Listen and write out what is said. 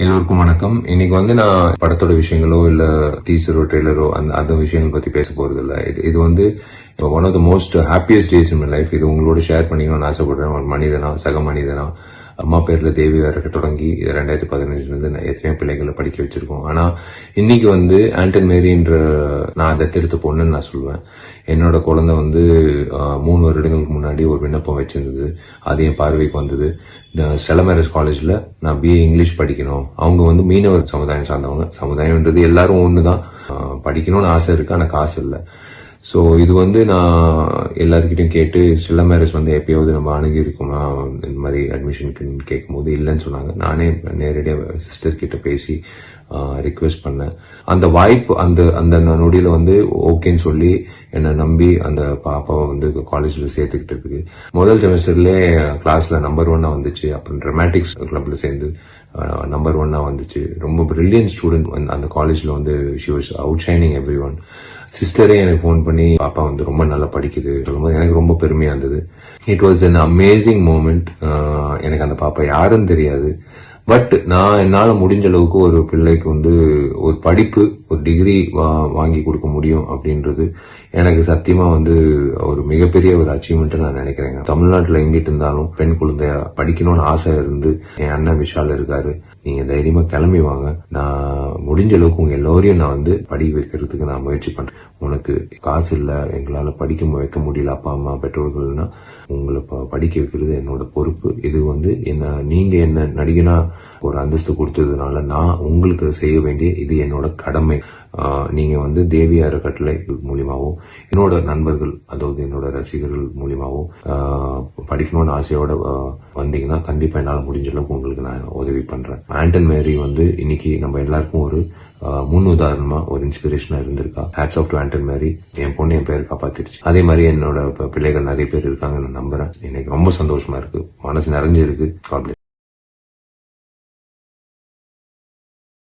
எல்லோருக்கும் வணக்கம். இன்னைக்கு வந்து நான் படத்தோட விஷயங்களோ இல்ல டீசரோ ட்ரெய்லரோ அந்த அந்த விஷயங்கள் பத்தி பேச போறது இல்ல இது- இது வந்து one of the most happiest days in life இது உங்களோட ஷேர் பண்ணிக்கணும்னு ஆசைப்படுறேன். ஒரு மனிதனா சக மனிதனா அம்மா பேரில் தேவி வேறக்க தொடங்கி ரெண்டாயிரத்தி பதினஞ்சுலேருந்து எத்தனையோ பிள்ளைகளை படிக்க வச்சுருக்கோம். ஆனால் இன்னைக்கு வந்து ஆண்டன் மேரின்ற நான் அதை திருத்த பொண்ணுன்னு நான் சொல்லுவேன் என்னோட குழந்தை வந்து மூணு வருடங்களுக்கு முன்னாடி ஒரு விண்ணப்பம் வச்சிருந்தது. அது என் பார்வைக்கு வந்தது. செலமேரஸ் காலேஜில் நான் பிஏ இங்கிலீஷ் படிக்கணும். அவங்க வந்து மீனவர் சமுதாயம் சார்ந்தவங்க. சமுதாயம்ன்றது எல்லாரும் ஒன்று தான் படிக்கணும்னு ஆசை இருக்கு ஆனால் காசு இல்லை. ஸோ இது வந்து நான் எல்லாருக்கிட்டையும் கேட்டு சில மேரேஜ் வந்து எப்பயாவது நம்ம அணுகி இந்த மாதிரி அட்மிஷனுக்குன்னு கேட்கும்போது இல்லைன்னு சொன்னாங்க. நானே நேரடியாக சிஸ்டர் கிட்ட பேசி ரிக்வெஸ்ட் பண்ணேன். அந்த வாய்ப்பு அந்த அந்த நொடியில் வந்து ஓகேன்னு சொல்லி என்னை நம்பி அந்த பாப்பாவை வந்து காலேஜில் சேர்த்துக்கிட்டதுக்கு முதல் செமஸ்டர்லேயே கிளாஸில் நம்பர் ஒன்னாக வந்துச்சு. அப்புறம் ட்ரமாட்டிக்ஸ் கிளப்பில் சேர்ந்து நம்பர் ஒன்னா வந்துச்சு. ரொம்ப பிரில்லியன்ட் ஸ்டூடெண்ட் அந்த காலேஜில் வந்து she was out shining everyone சிஸ்டரே எனக்கு ஃபோன் பண்ணி பாப்பா வந்து ரொம்ப நல்லா படிக்குது. சொல்லும்போது எனக்கு ரொம்ப பெருமையாக இருந்தது. It was an amazing moment எனக்கு அந்த பாப்பா யாருன்னு தெரியாது. பட் நான் என்னால் முடிஞ்ச அளவுக்கு ஒரு பிள்ளைக்கு வந்து ஒரு படிப்பு ஒரு டிகிரி வா வாங்கி கொடுக்க முடியும் அப்படின்றது எனக்கு சத்தியமாக வந்து ஒரு மிகப்பெரிய ஒரு அச்சீவ்மெண்ட் நான் நினைக்கிறேங்க. தமிழ்நாட்டில் எங்கிட்டு இருந்தாலும் பெண் குழந்தைய படிக்கணும்னு ஆசை இருந்து என் அண்ணன் விஷால் இருக்காரு. நீங்க தைரியமா கிளம்பி வாங்க. நான் முடிஞ்ச அளவுக்கு உங்க எல்லோரையும் நான் வந்து படி வைக்கிறதுக்கு நான் முயற்சி பண்றேன். உனக்கு காசு இல்ல எங்களால படிக்க வைக்க முடியல அப்பா அம்மா பெற்றோர்கள்னா உங்களை ப- படிக்க வைக்கிறது என்னோட பொறுப்பு. இது வந்து என்ன நீங்க என்ன நடிகனா ஒரு அந்தஸ்து கொடுத்ததுனால நான் உங்களுக்கு செய்ய வேண்டிய இது என்னோட கடமை. நீங்கள் நீங்க வந்து தேவி அறக்கட்டளை மூலியமாகவும் என்னோட நண்பர்கள் அதாவது என்னோட ரசிகர்கள் மூலியமாவும் படிக்கணும்னு ஆசையோட வந்தீங்கன்னா கண்டிப்பா என்னால் முடிஞ்ச அளவுக்கு உங்களுக்கு நான் உதவி பண்றேன். ஆண்டன் மேரி வந்து இன்னைக்கு நம்ம எல்லாருக்கும் ஒரு முன் உதாரணமா ஒரு இன்ஸ்பிரேஷனா இருந்திருக்கா? Hats off to Anton Mary என் பொண்ணு என் பேர் காப்பாத்திருச்சு அதே மாதிரி என்னோட பிள்ளைகள் நிறைய பேர் இருக்காங்க நான் நம்புறேன். எனக்கு ரொம்ப சந்தோஷமா இருக்கு. மனசு நிறைஞ்சிருக்கு.